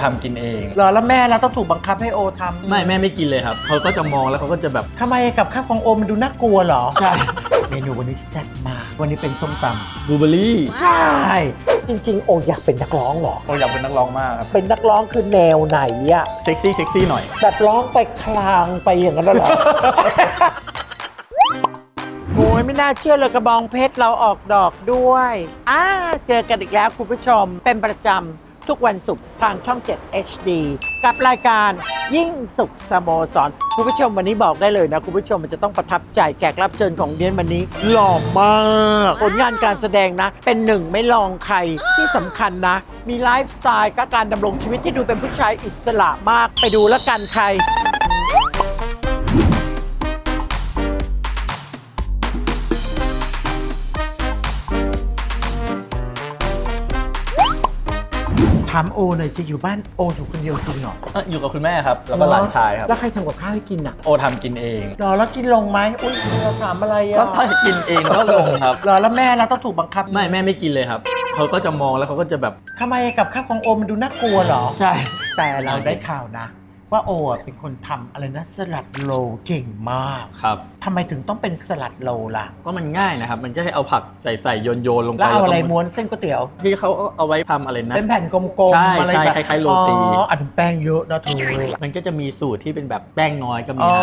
กินอะโอทำกินเองเหรอแล้วแม่เราต้องถูกบังคับให้โอทำไม่แม่ไม่กินเลยครับเขาก็จะมองแล้วเขาก็จะแบบ ทำไมกับข้าวของโอมันดูน่ากลัวเหรอ ใช่เมนูวันนี้แซ่บมาก วันนี้เป็นส้มตบลูเบอร์รี่ำใช่ จริง ๆ โออยากเป็นนักร้องเหรอโออยากเป็นนักร้องมากครับ เป็นนักร้องคือแนวไหนอะเซ็กซี่เซ็กซี่หน่อย แบบร้องไปคลางไปอย่างนั้นเหรอ โอ้ยไม่น่าเชื่อเลยกระบองเพชรเราออกดอกด้วยอ่าเจอกันอีกแล้วคุณผู้ชมเป็นประจำ ทุกวันศุกร์ทางช่อง 7 HD กับรายการยิ่งสุขสโมสรคุณผู้ชมวันนี้บอกได้เลยนะ คุณผู้ชมมันจะต้องประทับใจแขกรับเชิญของเดียนวันนี้ หล่อมากผลงานการแสดงนะ เป็นหนึ่งไม่ลองใครที่สำคัญนะ มีไลฟ์สไตล์กับการดำรงชีวิตที่ดูเป็นผู้ชายอิสระมากไปดูแล้วกันใคร ถามโอหน่อยสิอยู่บ้านโออยู่คนเดียวจริงเหรอเอ่ออยู่กับคุณแม่ครับ แล้วก็หลานชายครับ แล้วใครทำกับข้าวให้กินอะ โอทำกินเอง รอแล้วกินลงไหมอุ้ยเราถามอะไรอะก็ถ้ากินเองก็ลงครับ รอแล้วแม่เราต้องถูกบังคับไม่แม่ไม่กินเลยครับเขาก็จะมองแล้วเขาก็จะแบบ ทำไมกับข้าวของโอมันดูน่ากลัวเหรอ ใช่ แต่เราได้ข่าวนะ ว่าโออะเป็นคนทำอะไรนะสลัดโลเก่งมากครับ ทำไมถึงต้องเป็นสลัดโลล่ะ ก็มันง่ายนะครับ มันก็ให้เอาผักใส่ใส่โยนโยนลงไปแล้วเอาอะไรก็ม้วนเส้นก๋วยเตี๋ยว ที่เขาเอาไว้ทำอะไรนะ เป็นแผ่นกลมใช่ๆอะไรใช่แบบคล้ายๆโรตี อ๋ออันนแป้งเยอะนะเธอมันก็จะมีสูตรที่เป็นแบบแป้งน้อยก็มีอ๋อน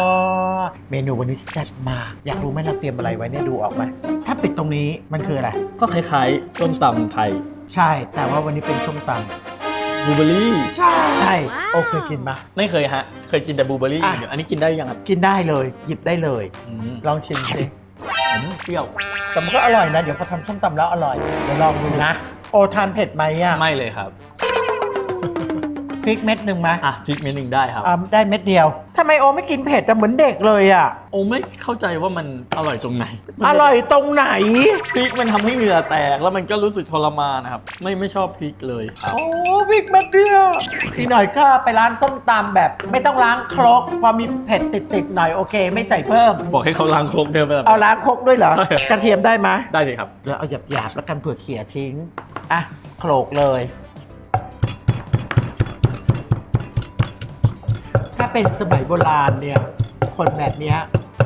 ะเมนูวันนี้แซ่บมาก อยากรู้ไหมเราเตรียมอะไรไว้เนี่ยดูออกไหมถ้าปิดตรงนี้มันคืออะไร ก็คล้ายๆส้มตำไทย ใช่ แต่ว่าวันนี้เป็นส้มต บลูเบอร์รี่ำใช่ใช่โอเคยกินมาไม่เคยฮะ เคยกินแต่บลูเบอร์รี่อะ อย่างเดียวอันนี้กินได้ยังครับกินได้เลย หยิบได้เลย อืมลองชิมสิอืมเปรี้ยวแต่มันก็อร่อยนะ เดี๋ยวพอทำส้มตำแล้วอร่อย เดี๋ยวลองดูนะ โอทานเผ็ดไหมอะ ไม่เลยครับพ ริกเม็ดหนึ่งไหมอะพริกเม็ดหนึ่งได้ครับ อ่าได้เม็ดเดียวทำไมโอไม่กินเผ็ดแต่เหมือนเด็กเลยอะ โอ้ไม่เข้าใจว่ามันอร่อยตรงไหนอร่อยตรงไหน พริกมันทำให้เหงื่อแตกแล้วมันก็รู้สึกทรมานนะครับ ไม่ไม่ชอบพริกเลยครับ โอ้พริกเม็ดเดียวอีกหน่อยก็ไปร้านส้มตำแบบ ไม่ต้องล้างครกพอมีเผ็ดติดๆหน่อยโอเค ไม่ใส่เพิ่ม บอกให้เขาล้างโครกเดิมไปแบบ เอาล้างครกด้วยเหรอ ใช่ กระเทียมได้ไหม ได้เลยครับ แล้วเอาหยาบๆแล้วกันเผื่อเขี่ยทิ้ง อะโขลกเลย เป็นสมัยโบราณเนี่ย คนแบบเนี้ย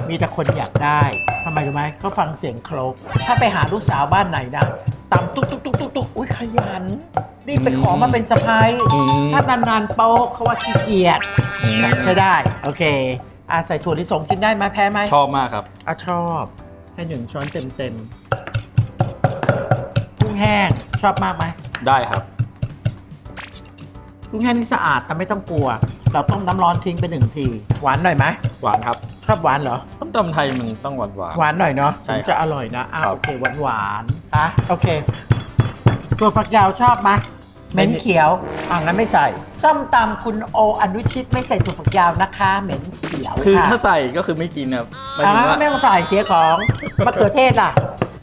มีแต่คนอยากได้ทำไมรู้ไหมก็ฟังเสียงโครกถ้าไปหาลูกสาวบ้านไหนนะตำตุ๊กตุ๊กตุ๊กตุ๊กตุ๊กอุ้ยขยัน นี่ไปขอมาเป็นสะพ้ายอืม ถ้านานๆโป๊ะเขาว่าขี้เกียจอืมใช้ได้ โอเคอาใส่ถั่วลิสงกินได้ไหมแพ้ไหม ชอบมากครับอะชอบให้หนึ่งช้อนเต็มเต็มๆกุ้งแห้งชอบมากไหมได้ครับ กุ้งแห้งนี่สะอาดแต่ไม่ต้องกลัว เราต้มน้ำร้อนทิ้งไปหนึ่งที หวานหน่อยไหมหวานครับชอบหวานเหรอ ส้มตำไทยมันต้องหวานหวาน หวานหน่อยเนาะใช่ถึงจะอร่อยนะอะครับ โอเคหวานหวานๆอะโอเคตัวฝักยาวชอบไหมเหม็นเขียวอะงั้นไม่ใส่ส้มตำคุณโออนุชิตไม่ใส่ถั่วฝักยาวนะคะ เหม็นเขียวคือค่ะถ้าใส่ก็คือไม่กินครับหมายอ่าถึงว่าไม่ต้องใส่เสียของมะเขือเทศล่ะ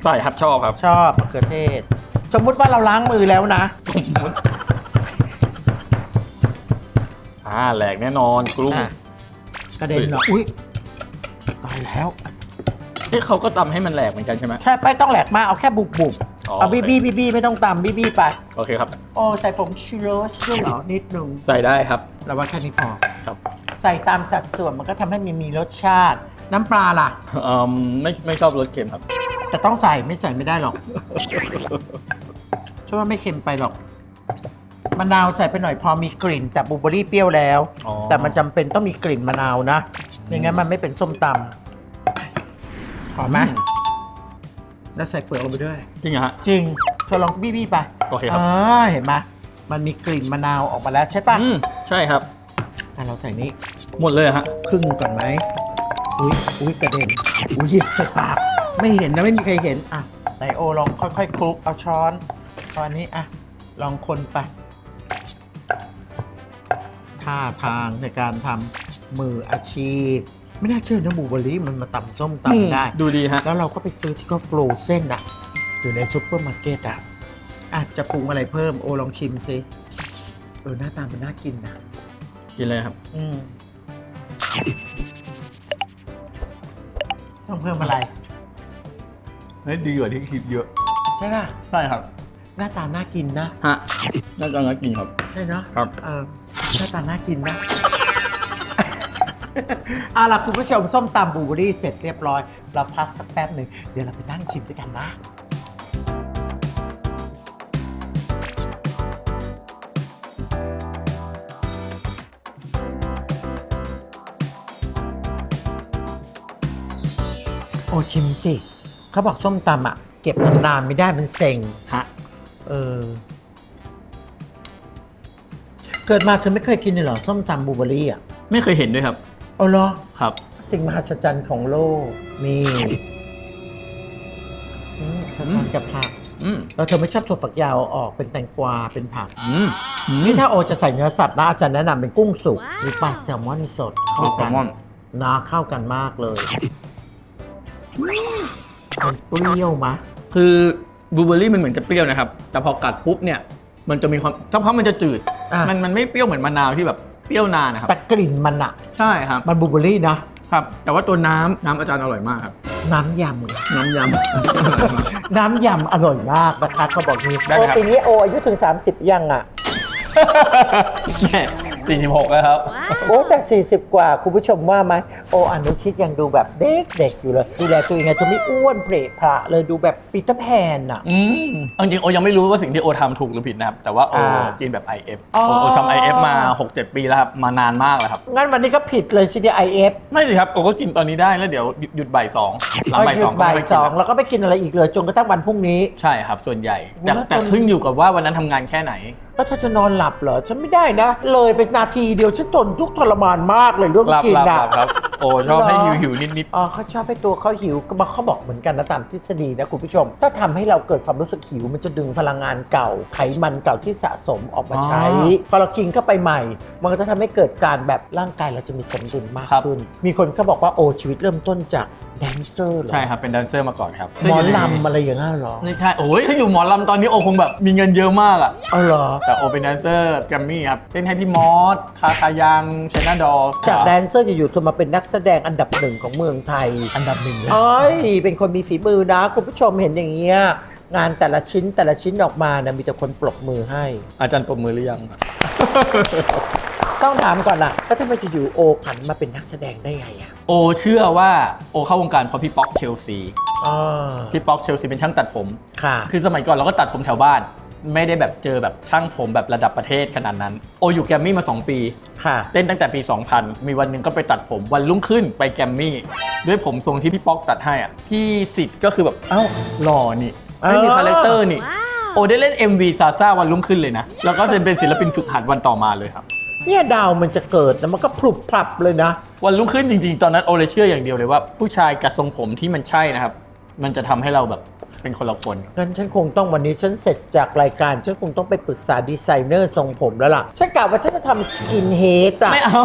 ใส่ครับชอบครับชอบมะเขือเทศ สมมุติว่าเราล้างมือแล้วนะ สมมติ อ่าแหลกแน่นอนกรุ้งอะ กระเด็นเหรออุ้ยตายแล้วเอ้เขาก็ตำให้มันแหลกเหมือนกันใช่ไหม ใช่ไม่ต้องแหลกมากเอาแค่บุบบุบอ๋อ เอาโอเคบี้บี้บี้บี้ไม่ต้องตำบี้บี้ไป โอเคครับ โอ้ใส่ผงชูรสด้วยเหรอนิดหนึ่งใส่ได้ครับเราว่าแค่นี้พอ ครับใส่ตามสัดส่วนมันก็ทำให้มีมีรสชาติ น้ำปลาล่ะอืมไม่ไม่ชอบรสเค็มครับ แต่ต้องใส่ไม่ใส่ไม่ได้หรอกฉันว่าไม่เค็มไปหรอก มะนาวใส่ไปหน่อยพอมีกลิ่น แต่บลูเบอร์รี่เปรี้ยวแล้ว อ๋อ แต่มันจำเป็นต้องมีกลิ่นมะนาวนะไม่งั้นมันไม่เป็นส้มตำหอมไหมอืมแล้วใส่เปลือกลงไปด้วย จริงเหรอฮะ จริงเธอลองบี้บี้ไปโอเคครับอ่าเห็นไหมมันมีกลิ่นมะนาวออกมาแล้วใช่ปะอืมใช่ครับ อะเราใส่นี้หมดเลยเหรอฮะ ครึ่งก่อนไหมอุ้ยอุ้ยกระเด็นอุ้ยหยิบใส่ปากไม่เห็นนะไม่มีใครเห็นอะไดโอลองค่อยๆคลุกเอาช้อนช้อนนี้อะลองคนไป ท่าทางในการทำมืออาชีพ ไม่น่าเชื่อนะหมูเบอรี่มันมาตำส้มตำได้ ดูดีฮะ แล้วเราก็ไปซื้อที่ก็โฟลเส้นอะอยู่ในซุปเปอร์มาร์เก็ตอะอาจจะปรุงอะไรเพิ่มโอลองชิมซิเออหน้าตามันน่ากินนะกินเลยครับ อืมต้องเพิ่มอะไร เฮ้ยดีกว่าที่คิดเยอะ ใช่ป่ะ ใช่ครับ หน้าตาน่ากินนะ ฮะ น่าจะน่ากินครับ ใช่ช่เนาะครับ เออ หน้าตาน่ากินนะ เอาล่ะคุณผู้ชมส้มตำบลูเบอรี่เสร็จเรียบร้อย เราพักสักแป๊บหนึ่งเดี๋ยวเราไปนั่งชิมด้วยกันนะ โอชิมสิ เขาบอกส้มตำอะ เก็บนานๆไม่ได้มันเซ็ง ฮะ เออ เกิดมาเธอไม่เคยกินเลยเหรอส้มตำบลูเบอรี่อะไม่เคยเห็นด้วยครับ เอาเหรอ ครับ สิ่งมหัศจรรย์ของโลกนี่อืมเธอทานกับผักอืมแล้วเธอไม่ชอบถั่วฝักยาวเอาออกเป็นแตงกวาเป็นผัก อืมอืม นี่ถ้าโอจะใส่เนื้อสัตว์นะอาจารย์แนะนำเป็นกุ้งสุกหรือปลาแซลมอนสดเข้าแซกัลนมอนนาเข้ากันมากเลยมันเปรี้ยวมะคือบลูเบอร์รี่มันเหมือนจะเปรี้ยวนะครับ แต่พอกัดปุ๊บเนี่ย มันจะมีความถ้าเพราะมันจะจืด อะ มันมันไม่เปรี้ยวเหมือนมะนาวที่แบบเปรี้ยวนานนะครับ แต่กลิ่นมันอะใช่ครับ มันบลูเบอรี่นะครับ แต่ว่าตัวน้ำน้ำอาจารย์อร่อยมากครับ น้ำยำน้ำยำน้ำยำอร่อยมากนะคะเขาบอกนี้ได้โอครับ ปีนี้โออายุถึง 30 ยังอะแม่ สี่สิบหกแล้วครับ โอ้แต่ 40 กว่า คุณผู้ชมว่าไหมโออนุชิตยังดูแบบเด็กๆอยู่เลย ดูแลตัวเองไงจะไม่อ้วนเพละพระเลยดูแบบปีเตอร์แพนอะอืมเอาจริงๆโอยังไม่รู้ว่าสิ่งที่โอทำถูกหรือผิดนะครับ แต่ว่าโออ่ากินแบบ IF อ๋อ โอโอทำ IF มา 6-7 ปีแล้วครับ มานานมากแล้วครับ งั้นวันนี้ก็ผิดเลยซีดีไอเอฟไม่สิครับโอก็กินตอนนี้ได้แล้วเดี๋ยวหยุดหยุดบ่ายสองหลังบ่ายหยุสอดงก็บ่ายไม่กินสองแล้วแล้วก็ไม่กินอะไรอีกเลยจนกระทั่งวันพรุ่งนี้ ใช่ครับส่วนใหญ่แต่แล้วแต่ตอนขึ้นอยู่กับว่าวันนั้นทำงานแค่ไหน แล้วถ้าจะนอนหลับเหรอ ฉันไม่ได้นะ เลยไปนาทีเดียวฉันทนทุกข์ทรมานมากเลยเรื่องหลับกินหลับอะหลับครับ โอชอบให้เหรหิอวหิวนิดนิดอ๋อเขาชอบให้ตัวเขาหิวก็มาเขาบอกเหมือนกันนะตามทฤษฎีนะคุณผู้ชม ถ้าทำให้เราเกิดความรู้สึกหิว มันจะดึงพลังงานเก่า ไขมันเก่าที่สะสมออกมาใช้ พอเรากินเข้าไปใหม่ มันก็จะทำให้เกิดการแบบร่างกายเราจะมีสมดุลมากขึ้น มีคนก็บอกว่าโอ้ชีวิตเริ่มต้นจาก แดนเซอร์เหรอใช่ครับ เป็นแดนเซอร์มาก่อนครับหมอลำอะไรอย่างนั้นเหรอไม่ใช่โอ้ยถ้าอยู่หมอลำตอนนี้โอคงแบบมีเงินเยอะมากอะเอาเหรอแต่โอเป็นแดนเซอร์แกรมมี่ครับเต้นให้พี่มอสทาทายังเชนาดอลจากแดนเซอร์อยู่ๆเธอมาเป็นนักแสดงอันดับหนึ่งของเมืองไทยอันดับหนึ่งเลยเอ้ยเป็นคนมีฝีมือนะคุณผู้ชมเห็นอย่างเงี้ยงานแต่ละชิ้นแต่ละชิ้นออกมาเนี่ยมีแต่คนปรบมือให้ อาจารย์ปรบมือหรือยัง ต้องถามก่อนล่ะแล้วทำไมจะอยู่โอขันมาเป็นนักแสดงได้ไงอะโอเชื่อว่าโอเข้าวงการเพราะพี่ป๊อกเชลซี อ๋อพี่ป๊อกเชลซีเป็นช่างตัดผม ค่ะ คือสมัยก่อนเราก็ตัดผมแถวบ้าน ไม่ได้แบบเจอแบบช่างผมแบบระดับประเทศขนาดนั้น โออยู่แกรมมี่มา 2 ปี ค่ะ เต้นตั้งแต่ปี 2000 มีวันหนึ่งก็ไปตัดผมวันรุ่งขึ้นไปแกรมมี่ ด้วยผมทรงที่พี่ป๊อกตัดให้อะพี่สิทธิ์ก็คือแบบเอ้าหล่อนี่ไม่มีเออคาแรคเตอร์นี่ โอได้เล่น MV ซาซ่าวันรุ่งขึ้นเลยนะ แล้วก็เซ็นเป็นศิลปินฝึกหัดวันต่อมาเลยครับ เนี่ยดาวมันจะเกิดนะมันก็พลุบพลับเลยนะ วันรุ่งขึ้นจริงๆ ตอนนั้นโอเลยเชื่ออย่างเดียวเลยว่า ผู้ชายกับทรงผมที่มันใช่นะครับ มันจะทำให้เราแบบเป็นคนละคน งั้นฉันคงต้องวันนี้ฉันเสร็จจากรายการ ฉันคงต้องไปปรึกษาดีไซเนอร์ทรงผมแล้วล่ะ ฉันกะว่าฉันจะทำสกินเฮดอะไม่เอา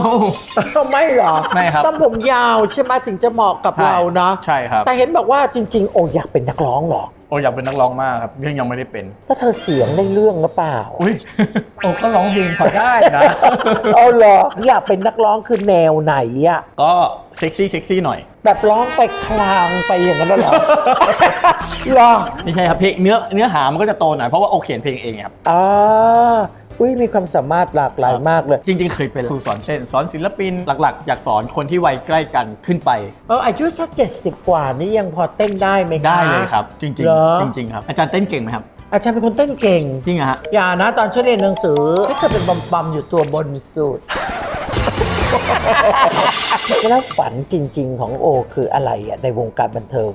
ไม่หรอไม่ครับต้องผมยาวใช่ไหมถึงจะเหมาะกับใช่เรานะ ใช่ครับ แต่เห็นบอกว่าจริง ๆ โออยากเป็นนักร้องเหรอ โออยากเป็นนักร้องมากครับยังยังไม่ได้เป็นแล้วเธอเสียงได้เรื่องหรือเปล่า อุ้ยโอก็ร้องเพลงพอได้นะ เอาเหรออยากเป็นนักร้องคือแนวไหนอะก็เซ็กซี่เซ็กซี่หน่อย แบบร้องไปคลางไปอย่างนั้นเหรอ เหรอไม่ใช่ครับเพลงเนื้อเนื้อหามันก็จะโตหน่อยเพราะว่าโอเขียนเพลงเองครับ อ่า อุ้ยมีความสามารถหลากหลายมากเลย จริงๆ เคยเป็นครูสอนเต้นสอนศิลปินหลักๆ อยากสอนคนที่วัยใกล้กันขึ้นไป เอออายุสักเจ็ดสิบกว่านี่ยังพอเต้นได้ไหมคะได้เลยครับ จริง เหรอ ๆ จริง ๆ ครับ อาจารย์เต้นเก่งไหมครับ อาจารย์เป็นคนเต้นเก่ง จริงอะฮะ อย่านะตอนฉันเรียนหนังสือฉันเคยเป็นบอมบอมอยู่ตัวบนสุด แล้วฝันจริง ๆ ของโอคืออะไรอะในวงการบันเทิง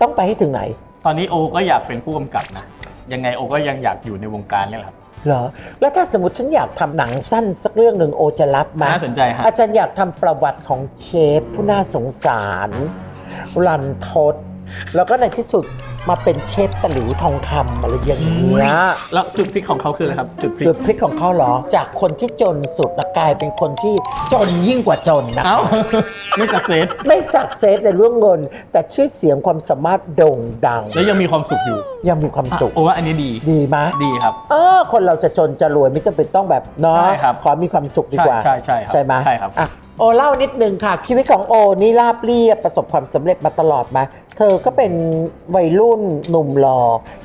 ต้องไปให้ถึงไหน ตอนนี้โอก็อยากเป็นผู้กำกับนะ ยังไงโอก็ยังอยากอยู่ในวงการนี่แหละครับ เหรอ แล้วถ้าสมมติฉันอยากทำหนังสั้นสักเรื่องหนึ่งโอจะรับไหมน่าสนใจฮะ อาจารย์อยากทำประวัติของเชฟผู้น่าสงสาร รันทด แล้วก็ในที่สุด มาเป็นเชฟตะหลิวทองคำอะไรอย่างเงี้ย แล้วจุดพลิกของเขาคืออะไรครับ จุดพลิก จุดพลิกของเขาเหรอ จากคนที่จนสุดนะกลายเป็นคนที่จนยิ่งกว่าจนนะเอ้า ไม่สักเซสไม่สักเซสในเรื่องเงิน แต่ชื่อเสียงความสามารถโด่งดัง แล้วยังมีความสุขอยู่ยังมีความสุข โอว่าอันนี้ดี ดีไหมดีครับ เออคนเราจะจนจะรวยไม่จำเป็นต้องแบบเนาะใช่ครับขอมีความสุขดีกว่าใช่ใช่ใช่ครับใช่ไหมใช่ครับอะโอเล่านิดนึงค่ะ ชีวิตของโอนี่ราบเรียบประสบความสำเร็จมาตลอดไหม เธอก็เป็นวัยรุ่นหนุ่มหล่อ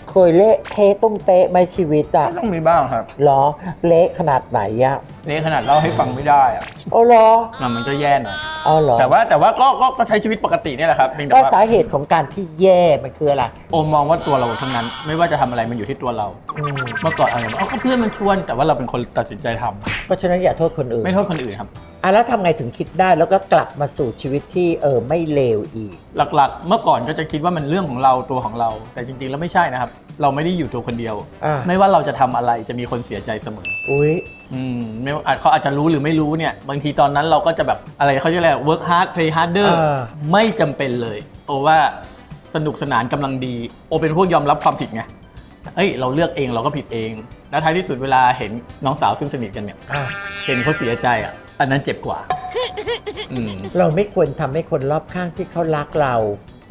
เคยเละเทะตุ้มเป๊ะไหมชีวิตอะก็ต้องมีบ้างครับเหรอ เละขนาดไหนอะนี่ขนาดเล่าให้ฟังไม่ได้อะโอ้เหรออะมันก็แย่หน่อย อ๋อเหรอแต่ว่าแต่ว่าก็ก็ก็ใช้ชีวิตปกติเนี่ยแหละครับเพียงแต่แล้วว่าสาเหตุของการที่แย่มันคืออะไรโอมมองว่าตัวเราทั้งนั้น ไม่ว่าจะทำอะไรมันอยู่ที่ตัวเรา อืมเมื่อก่อนอะไรเอาก็เพื่อนมันชวน แต่ว่าเราเป็นคนตัดสินใจทำเพราะฉะนั้นอย่าโทษคนอื่นไม่โทษคนอื่นครับ อะแล้วทำไงถึงคิดได้แล้วก็กลับมาสู่ชีวิตที่เออไม่เลวอีก หลักๆ เมื่อก่อนก็จะคิดว่ามันเรื่องของเราตัวของเรา แต่จริงๆ แล้วไม่ใช่นะครับ เราไม่ได้อยู่ตัวคนเดียว อ่า ไม่ว่าเราจะทำอะไรจะมีคนเสียใจเสมอ อุ้ย อืมไม่ว่าอาจเขาอาจจะรู้หรือไม่รู้เนี่ย บางทีตอนนั้นเราก็จะแบบอะไรเขาเรียกอะไร work hard play harder อ่าไม่จำเป็นเลยโอว่าสนุกสนานกำลังดี โอเป็นพวกยอมรับความผิดไงเอ้ย เราเลือกเองเราก็ผิดเอง แล้วท้ายที่สุดเวลาเห็นน้องสาวซึ่งสนิทกันเนี่ย อะเห็นเขาเสียใจอะอันนั้นเจ็บกว่า อืม เราไม่ควรทำให้คนรอบข้างที่เขารักเรา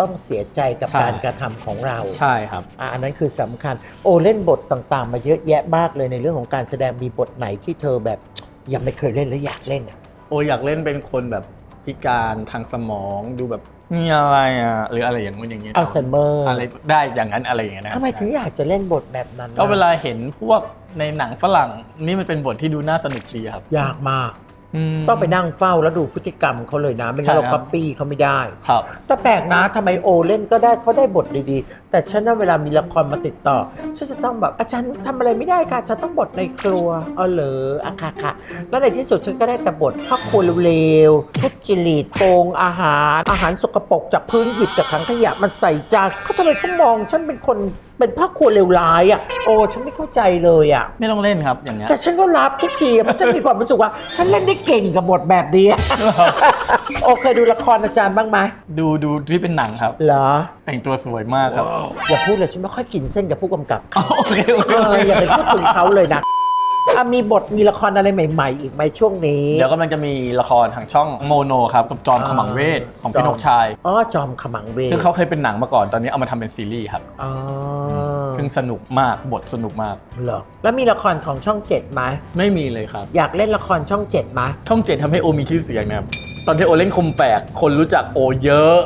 ต้องเสียใจกับใช่ การกระทำของเราใช่ครับ อะอันนั้นคือสำคัญ โอเล่นบทต่างๆ มาเยอะแยะมากเลยในเรื่องของการแสดงมีบทไหนที่เธอแบบยังไม่เคยเล่นและอยากเล่นอะโออยากเล่นเป็นคนแบบพิการทางสมองดูแบบมีอะไรอะหรืออะไรอย่างงู้นอย่างเงี้ยอัลไซเมอร์อะไรได้อย่างนั้นอะไรอย่างเงี้ยนะทำไมถึงอยากจะเล่นบทแบบนั้นนะก็เวลาเห็นพวกในหนังฝรั่งนี่มันเป็นบทที่ดูน่าสนุกดีครับ ยากมากม ต้องไปนั่งเฝ้าแล้วดูพฤติกรรมเขาเลยนะ ไม่งั้นใช่เราครับก๊อปปี้เขาไม่ได้ ครับ แต่แปลกนะทำไมโอเล่นก็ได้เขาได้บทดีๆ แต่ฉันน่ะเวลามีละครมาติดต่อฉันจะต้องแบบอาจารย์ทำอะไรไม่ได้ค่ะฉันต้องบทในครัวอ๋อเหรออะค่ะค่ะแล้วในที่สุดฉันก็ได้แต่บทพ่อครัวเร็วๆทุจริตโกงอาหาร อาหารสกปรกจากพื้นหยิบจากถังขยะมาใส่จานเขาทำไมเขามองฉันเป็นคน เป็นพ่อครัวเลวร้ายอะโอ้ฉันไม่เข้าใจเลยอะ ไม่ต้องเล่นครับอย่างเงี้ย แต่ฉันก็รับทุกทีเพราะฉันมีความรู้สึกว่า ฉันเล่นได้เก่งกับบทแบบนี้โอเคยดูละครอาจารย์บ้างไหมดูดูที่เป็นหนังครับ เหรอ แต่งตัวสวยมากครับอย่าพูดเลยฉันไม่ค่อยกินเส้นกับผู้กำกับโอเคโอเคเอโออเค อย่าไปพูดถึงเขาเลยนะ อะมีบทมีละครอะไรใหม่ ๆ อีกไหมช่วงนี้เดี๋ยวกำลังจะมีละครทางช่องโมโนครับกับจอมขมังเวทของพี่นกชายอ๋อจอมขมังเวทซึ่งเขาเคยเป็นหนังมาก่อนตอนนี้เอามาทำเป็นซีรีส์ครับ อ๋อซึ่งสนุกมากบทสนุกมาก เหรอแล้วมีละครของช่องเจ็ดไหมไม่มีเลยครับ อยากเล่นละครช่องเจ็ดไหมช่องเจ็ดทำให้โอมีชื่อเสียงนะครับตอนที่โอเล่นคมแฝกคนรู้จักโอเยอะ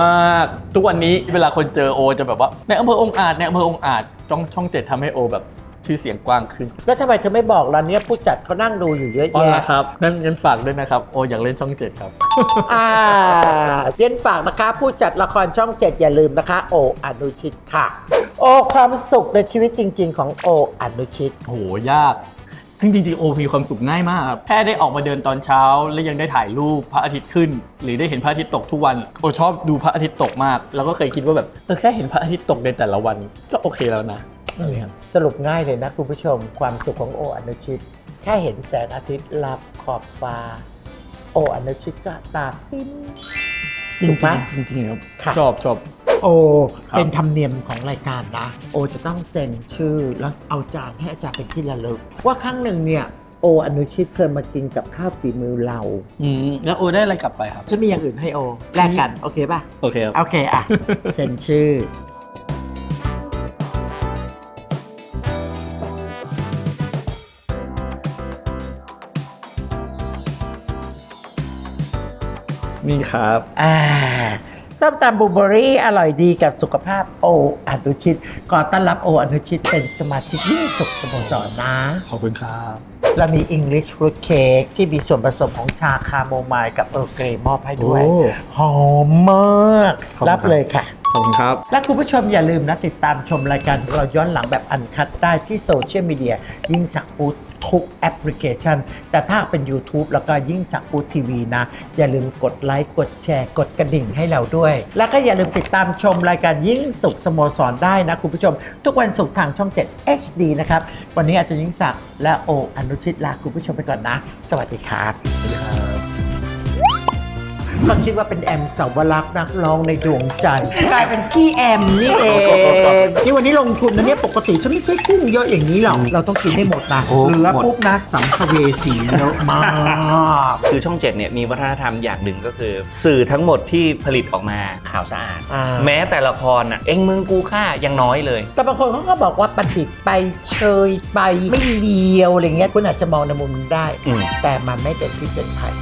มาก ทุกวันนี้เวลาคนเจอโอจะแบบว่าในอำเภอองค์อาจในอำเภอองค์อาจช่องช่องเจ็ดทำให้โอแบบ ชื่อเสียงกว้างขึ้นแล้วทำไมเธอไม่บอกเราเนี่ยผู้จัดเขานั่งดูอยู่เยอะอ๋อแยะละครับนั่นงั้นฝากด้วยนะครับโออยากเล่นช่องเจ็ดครับ อ่าเรียนฝากนะคะ ผู้จัดละครช่องเจ็ดอย่าลืมนะคะ โออนุชิตค่ะ โอความสุขในชีวิตจริง ๆ ของโออนุชิต โหยากซึ่งจริงๆโอมีความสุขง่ายมากครับแค่ได้ออกมาเดินตอนเช้า แล้วยังได้ถ่ายรูปพระอาทิตย์ขึ้น หรือได้เห็นพระอาทิตย์ตกทุกวันโอชอบดูพระอาทิตย์ตกมาก แล้วก็เคยคิดว่าแบบเออแค่เห็นพระอาทิตย์ตกในแต่ละวันก็โอเคแล้วนะ อะไรครับสรุปง่ายเลยนะคุณผู้ชม ความสุขของโออนุชิต แค่เห็นแสงอาทิตย์ลับขอบฟ้า โออนุชิตก็ตาปิ้น จริถูงกไหมๆจริงๆครับค่ะ ชอบชอบ โอครับ เป็นธรรมเนียมของรายการนะ โอจะต้องเซ็นชื่อแล้วเอาจานให้อาจารย์เป็นที่ระลึก ว่าครั้งหนึ่งเนี่ย โออนุชิตเคยมากินกับข้าวฝีมือเราอืมแล้วโอได้อะไรกลับไปครับ ฉันมีอย่างอื่นให้โอแลกกัน โอเคป่ะ โอเคครับ โอเค อะ เซ็นชื่อ นี่ครับ อ่าส้มตำบูเบอรี่อร่อยดีกับสุขภาพโออนุชิตขอต้อนรับโออนุชิตเป็นสมาชิกยิ่งสุขสโมสรนะ ขอบคุณครับ เรามี English Fruit Cake ที่มีส่วนผสมของชาคาโมไมล์กับเออร์เกรย์มอบให้ด้วย โอ้หอมมาก ขอบคุณรับเลยค่ะ ขอบคุณครับ และคุณผู้ชมอย่าลืมนะ ติดตามชมรายการเราย้อนหลังแบบอันคัดได้ที่โซเชียลมีเดียยิ่งสักฟูดทุกแอปพลิเคชัน แต่ถ้าเป็น YouTube แล้วก็ยิ่งสักฟูดทีวีนะ อย่าลืมกดไลค์กดแชร์ กดกระดิ่งให้เราด้วย แล้วก็อย่าลืมติดตามชมรายการยิ่งสุขสโมสรได้นะ คุณผู้ชม ทุกวันศุกร์ทางช่อง 7 HD นะครับ วันนี้อาจารย์ยิ่งศักดิ์และโออนุชิตลาคุณผู้ชมไปก่อนนะ สวัสดีครับสวัสดีครับ ก็คิดว่าเป็นแอมสาวรักษ์นักร้องในดวงใจ กลายเป็นพี่แอมนี่เองที่วันนี้ลงทุนนะเนี่ยปกติฉันไม่ใช่กุ้งเยอะอย่างนี้หรอกเราต้องกินให้หมดนะโอ้เหลือหมด ปุ๊บนะสัมภเวสีเยอะมาก คือช่องเจ็ดเนี่ยมีวัฒนธรรมอย่างหนึ่งก็คือ สื่อทั้งหมดที่ผลิตออกมาข่าวสะอาด อ่า แม้แต่ละครน่ะเอ็งมึงกูฆ่ายังน้อยเลย แต่บางคนเขาก็บอกว่าประดิษฐ์ไปเชยไปไม่เลียวอะไรเงี้ยคุณอาจจะมองในมุมนั้นได้ อืม แต่มันไม่เป็นพิษเป็นภัย